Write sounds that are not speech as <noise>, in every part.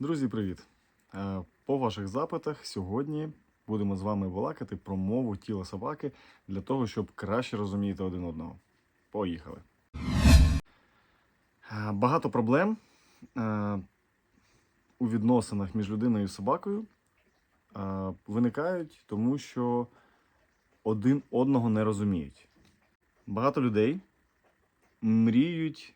Друзі, привіт! Е, По ваших запитах сьогодні будемо з вами балакати про мову тіла собаки для того, щоб краще розуміти один одного. Поїхали. Е, Багато проблем е, у відносинах між людиною і собакою виникають, тому що один одного не розуміють. Багато людей мріють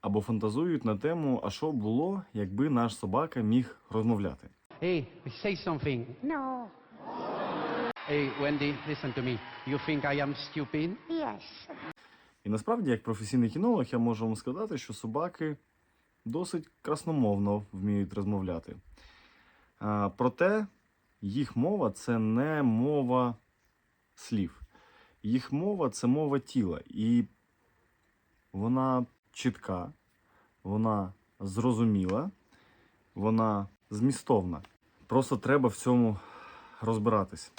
або фантазують на тему, а що було, якби наш собака міг розмовляти. Hey, say something. No. Hey, Wendy, listen to me. You think I am stupid? Yes. І насправді, як професійний кінолог, я можу вам сказати, що собаки досить красномовно вміють розмовляти. А, проте їх мова це не мова слів. Їх мова це мова тіла. І вона чітка, вона зрозуміла, вона змістовна. Просто треба в цьому розбиратись.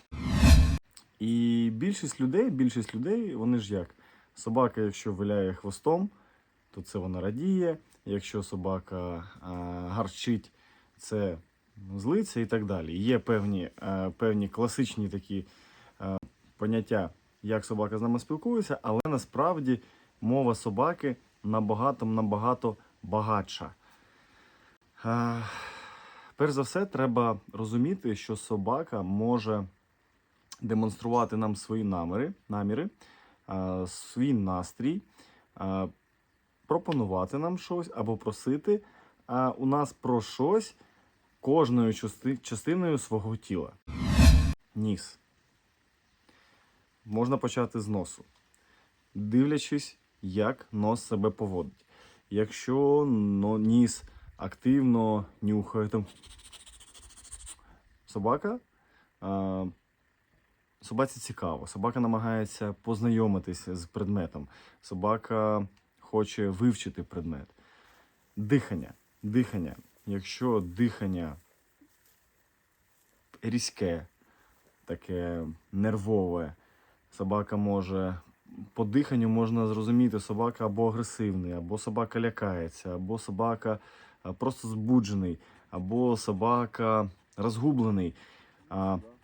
І більшість людей, більшість людей, вони ж як? Собака, якщо виляє хвостом, то це вона радіє. Якщо собака а, гарчить, це злиться і так далі. Є певні, а, певні класичні такі а, поняття, як собака з нами спілкується, але насправді мова собаки набагато набагато багатша. А, перш за все, треба розуміти, що собака може демонструвати нам свої наміри, наміри, а, свій настрій, а, пропонувати нам щось або просити а, у нас про щось кожною части- частиною свого тіла. Ніс. Можна почати з носу, дивлячись, як нос себе поводить. Якщо ніс активно нюхає там собака, Собаці цікаво. Собака намагається познайомитися з предметом. Собака хоче вивчити предмет. Дихання. Дихання. Якщо дихання різке, таке нервове, собака може. По диханню можна зрозуміти, собака або агресивний, або собака лякається, або собака просто збуджений, або собака розгублений.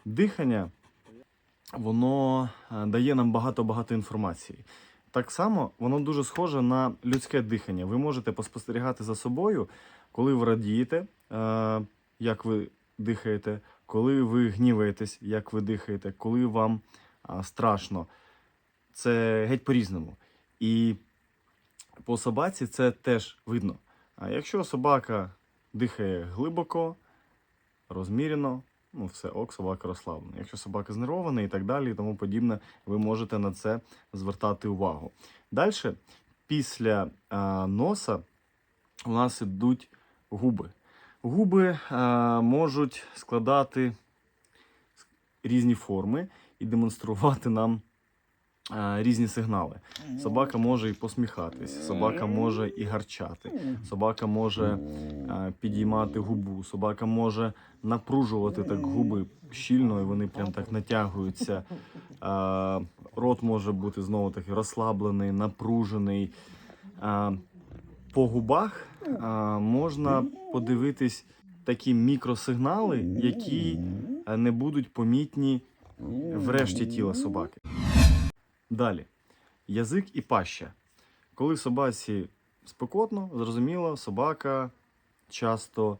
Дихання воно дає нам багато-багато інформації. Так само воно дуже схоже на людське дихання. Ви можете поспостерігати за собою, коли ви радієте, як ви дихаєте, коли ви гніваєтесь, як ви дихаєте, коли вам страшно. Це геть по-різному. І по собаці це теж видно. А якщо собака дихає глибоко, розмірено, ну все ок, собака розслаблена. Якщо собака знервована і так далі, і тому подібне, ви можете на це звертати увагу. Далі, після а, носа, у нас ідуть губи. Губи а, можуть складати різні форми і демонструвати нам різні сигнали. Собака може і посміхатись, собака може і гарчати, собака може підіймати губу, собака може напружувати так губи щільно, і вони прям так натягуються. Рот може бути знову таки розслаблений, напружений. По губах можна подивитись такі мікросигнали, які не будуть помітні в решті тіла собаки. Далі. Язик і паща. Коли собаці спекотно, зрозуміло, собака часто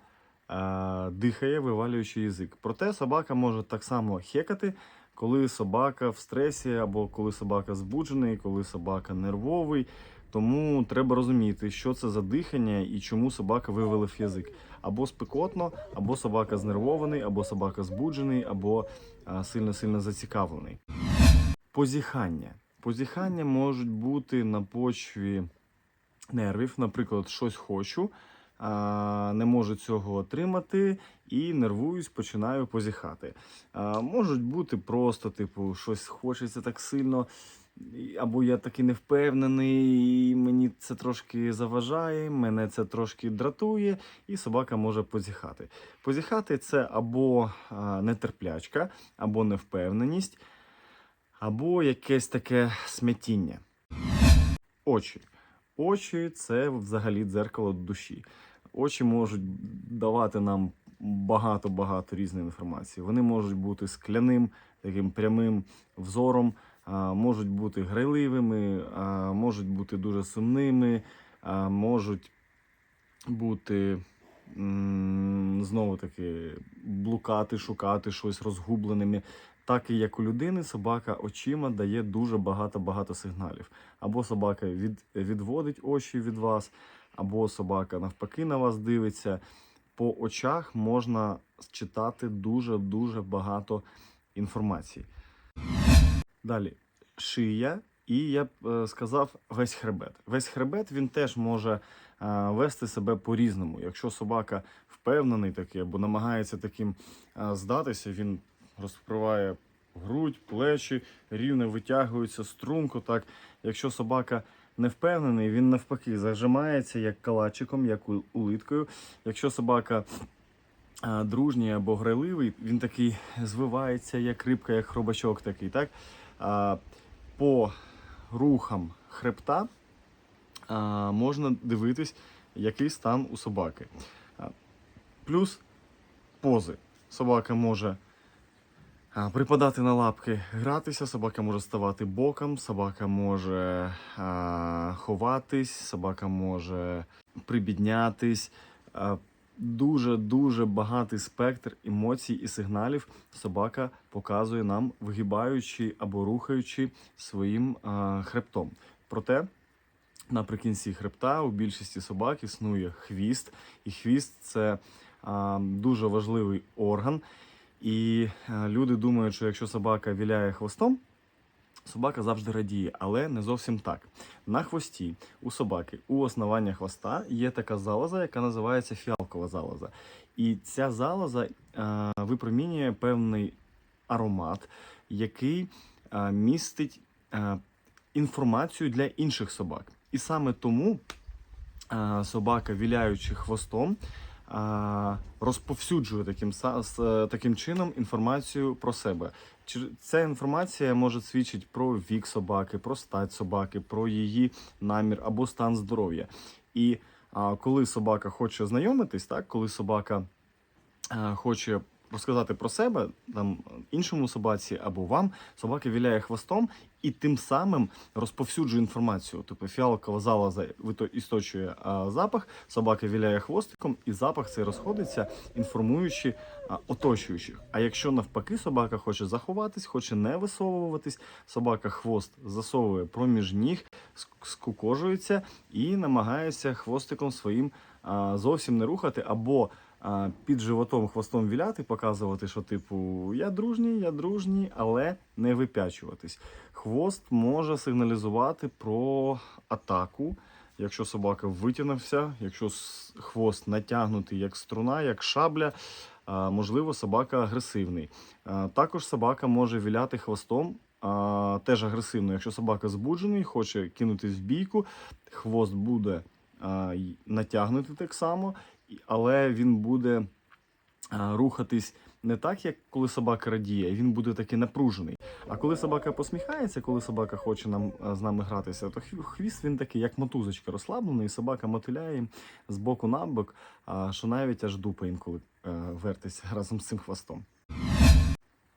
е, дихає, вивалюючи язик. Проте собака може так само хекати, коли собака в стресі, або коли собака збуджений, коли собака нервовий. Тому треба розуміти, що це за дихання і чому собака вивалив язик. Або спекотно, або собака знервований, або собака збуджений, або е, сильно-сильно зацікавлений. Позіхання. Позіхання можуть бути на почві нервів, наприклад, щось хочу, а, не можу цього отримати і нервуюсь, починаю позіхати. А, можуть бути просто, типу, щось хочеться так сильно, або я таки не впевнений, і мені це трошки заважає, мене це трошки дратує, і собака може позіхати. Позіхати це або нетерплячка, або невпевненість або якесь таке смятіння. Очі. Очі це взагалі дзеркало душі. Очі можуть давати нам багато-багато різної інформації. Вони можуть бути скляним, таким прямим взором, можуть бути грайливими, можуть бути дуже сумними, можуть бути знову таки блукати, шукати щось розгубленими. Так і як у людини, собака очима дає дуже багато-багато сигналів. Або собака від, відводить очі від вас, або собака навпаки на вас дивиться. По очах можна читати дуже-дуже багато інформації. Далі шия, і я б е, сказав весь хребет. Весь хребет він теж може е, вести себе по-різному. Якщо собака впевнений такий або намагається таким е, здатися, він розкриває грудь, плечі, рівно витягується струнко. Так, якщо собака не впевнений, він навпаки зажимається як калачиком, як улиткою. Якщо собака дружній або грайливий, він такий звивається, як рибка, як хробачок такий. Так? По рухам хребта можна дивитись, який стан у собаки. Плюс пози. Собака може припадати на лапки, гратися, собака може ставати боком, собака може а, ховатись, собака може прибіднятись. Дуже-дуже багатий спектр емоцій і сигналів собака показує нам, вигибаючи або рухаючи своїм а, хребтом. Проте наприкінці хребта у більшості собак існує хвіст, і хвіст це а, дуже важливий орган. І е, люди думають, що якщо собака віляє хвостом, собака завжди радіє, але не зовсім так. На хвості у собаки у основанні хвоста є така залоза, яка називається фіалкова залоза. І ця залоза е, випромінює певний аромат, який е, містить е, інформацію для інших собак. І саме тому е, собака, віляючи хвостом, а, розповсюджує таким, са- таким чином інформацію про себе. Ця інформація може свідчити про вік собаки, про стать собаки, про її намір або стан здоров'я. І коли собака хоче знайомитись, так, коли собака хоче розказати про себе там іншому собаці або вам, собака віляє хвостом і тим самим розповсюджує інформацію. Тобто фіалкова вито- істочує запах, собака віляє хвостиком, і запах цей розходиться, інформуючи оточуючих. А якщо навпаки собака хоче заховатись, хоче не висовуватись, собака хвост засовує проміж ніг, скукожується і намагається хвостиком своїм зовсім не рухати або під животом хвостом віляти, показувати, що типу я дружній, я дружній, але не випячуватись. Хвост може сигналізувати про атаку. Якщо собака витягнувся, якщо хвост натягнутий як струна, як шабля, можливо, собака агресивний. Також собака може віляти хвостом. Теж агресивно. Якщо собака збуджений, хоче кинутись в бійку, хвост буде а, натягнутий так само, але він буде рухатись не так, як коли собака радіє, він буде такий напружений. А коли собака посміхається, коли собака хоче нам з нами гратися, то хвіст він такий, як мотузочка, розслаблений, і собака мотиляє з боку на бок, що навіть аж дупа інколи е, вертиться <laughs> разом з цим хвостом.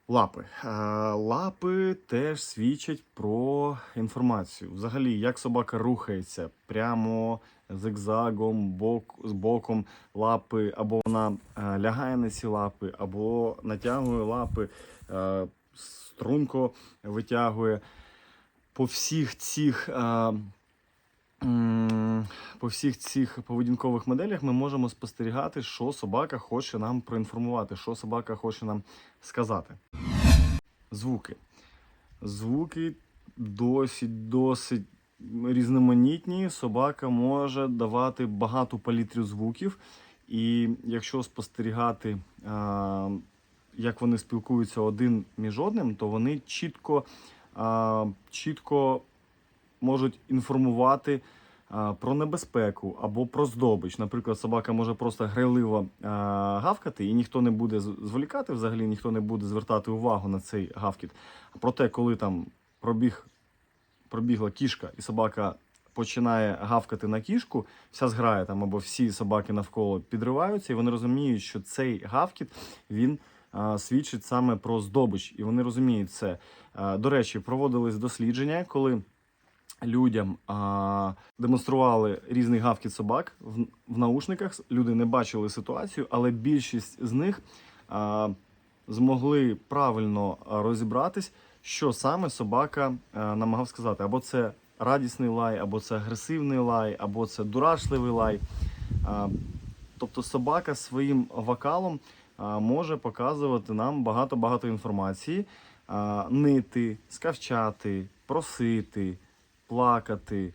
Лапи. Е, Лапи теж свідчать про інформацію. Взагалі, як собака рухається прямо зигзагом, бок, з боком лапи, або вона е, лягає на ці лапи, або натягує лапи, е, струнко витягує. По всіх цих. По всіх цих поведінкових моделях ми можемо спостерігати, що собака хоче нам проінформувати, що собака хоче нам сказати. Звуки. Звуки досить досить різноманітні. Собака може давати багату палітру звуків. І якщо спостерігати, як вони спілкуються один між одним, то вони чітко, чітко можуть інформувати про небезпеку або про здобич. Наприклад, собака може просто грайливо гавкати, і ніхто не буде зволікати, взагалі ніхто не буде звертати увагу на цей гавкіт. Проте, коли там пробіг, пробігла кішка, і собака починає гавкати на кішку, вся зграя там або всі собаки навколо підриваються, і вони розуміють, що цей гавкіт він а, свідчить саме про здобич, і вони розуміють це. А, до речі, проводились дослідження, коли людям а, демонстрували різний гавкіт собак в, в наушниках. Люди не бачили ситуацію, але більшість з них а, змогли правильно розібратись, що саме собака а, намагав сказати. Або це радісний лай, або це агресивний лай, або це дурашливий лай. А, тобто собака своїм вокалом а, може показувати нам багато-багато інформації, а, нити, скавчати, просити, плакати.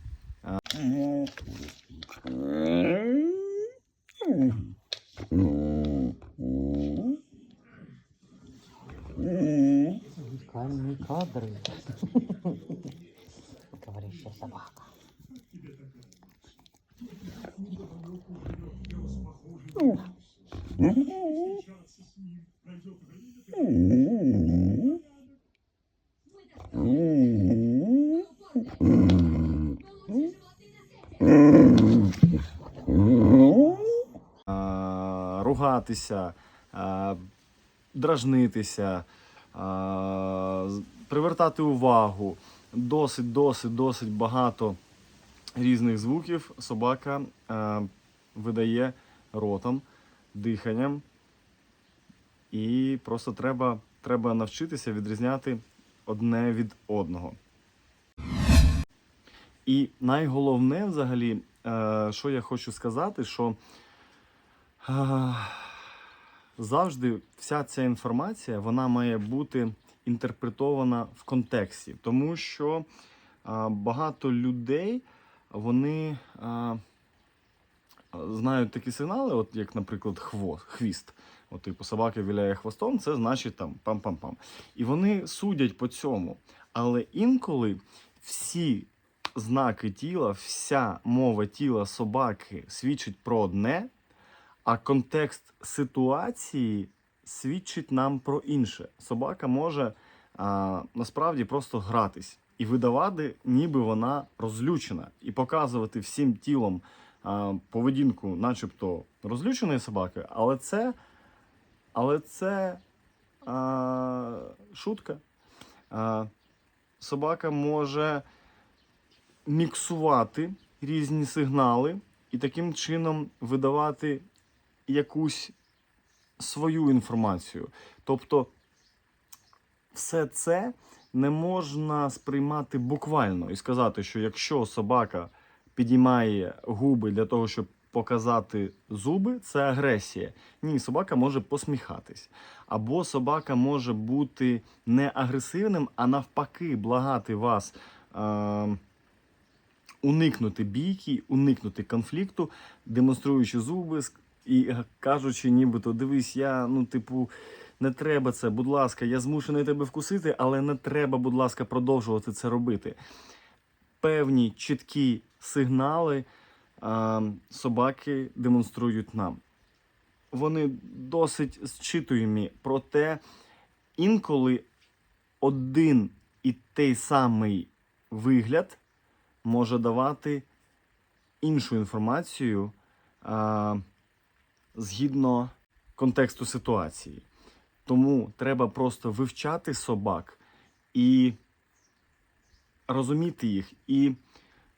Уникальные кадры. <laughs> Говорящая собака. а, ругатися, дражнитися, привертати увагу. Досить, досить, досить багато різних звуків собака видає ротом, диханням. І просто треба, треба навчитися відрізняти одне від одного. І найголовне, взагалі, е, що я хочу сказати, що е, завжди вся ця інформація вона має бути інтерпретована в контексті, тому що е, багато людей вони знають такі сигнали, от як, наприклад, хвост, хвіст. От, типу, собака віляє хвостом, це значить там пам-пам-пам. І вони судять по цьому. Але інколи всі знаки тіла, вся мова тіла собаки свідчить про одне, а контекст ситуації свідчить нам про інше. Собака може а, насправді просто гратись і видавати, ніби вона розлючена, і показувати всім тілом а, поведінку, начебто розлюченої собаки, але це, але це а, шутка. А, собака може міксувати різні сигнали і таким чином видавати якусь свою інформацію. Тобто, все це не можна сприймати буквально і сказати, що якщо собака підіймає губи для того, щоб показати зуби, це агресія. Ні, собака може посміхатись. Або собака може бути не агресивним, а навпаки, благати вас. Е- уникнути бійки, уникнути конфлікту, демонструючи зуби і кажучи, нібито дивись, я ну, типу, не треба це, будь ласка, я змушений тебе вкусити, але не треба, будь ласка, продовжувати це робити. Певні чіткі сигнали а, собаки демонструють нам. Вони досить зчитуємі, проте інколи один і той самий вигляд може давати іншу інформацію а, згідно контексту ситуації. Тому треба просто вивчати собак і розуміти їх, і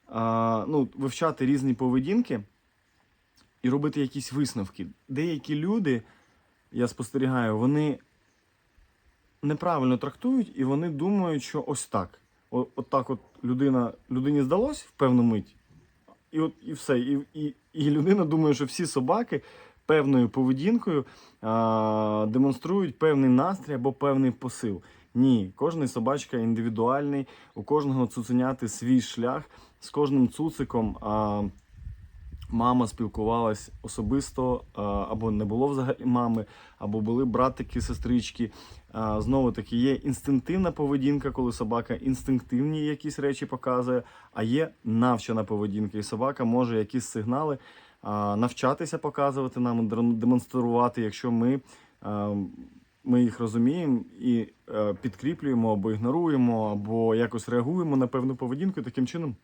а, ну, вивчати різні поведінки і робити якісь висновки. Деякі люди, я спостерігаю, вони неправильно трактують і вони думають, що ось так. О, от так от людина, людині здалось в певну мить, і от і все. І, і, і людина думає, що всі собаки певною поведінкою а, демонструють певний настрій або певний посил. Ні, кожна собачка індивідуальний, у кожного цуценяти свій шлях. З кожним цуциком а, мама спілкувалась особисто, або не було взагалі мами, або були братики, сестрички. Знову таки, є інстинктивна поведінка, коли собака інстинктивні якісь речі показує, а є навчена поведінка, і собака може якісь сигнали навчатися показувати нам, демонструвати, якщо ми, ми їх розуміємо і е, підкріплюємо або ігноруємо, або якось реагуємо на певну поведінку, таким чином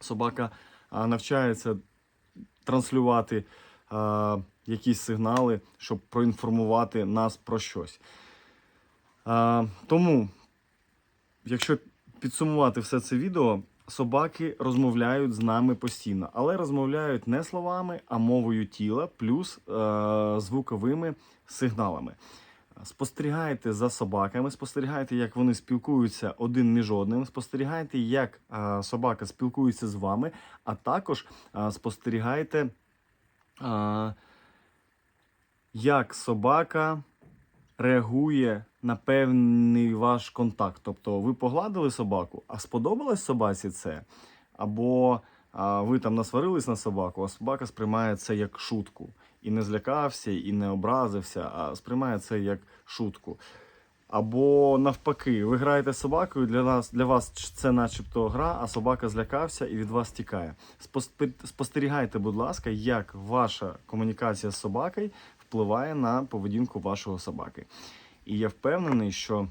собака навчається транслювати е, якісь сигнали, щоб проінформувати нас про щось. Е, тому, якщо підсумувати все це відео, собаки розмовляють з нами постійно, але розмовляють не словами, а мовою тіла, плюс е, звуковими сигналами. Спостерігайте за собаками, спостерігайте, як вони спілкуються один між одним, спостерігайте, як е, собака спілкується з вами, а також е, спостерігайте, е, як собака реагує на певний ваш контакт. Тобто ви погладили собаку, а сподобалось собаці це, або а, ви там насварились на собаку, а собака сприймає це як шутку. І не злякався, і не образився, а сприймає це як шутку. Або навпаки, ви граєте з собакою, для вас, для вас це начебто гра, а собака злякався і від вас тікає. Спостерігайте, будь ласка, як ваша комунікація з собакою впливає на поведінку вашого собаки. І я впевнений, що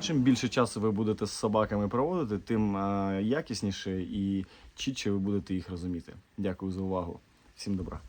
чим більше часу ви будете з собаками проводити, тим е, якісніше і чітче ви будете їх розуміти. Дякую за увагу. Всім добра.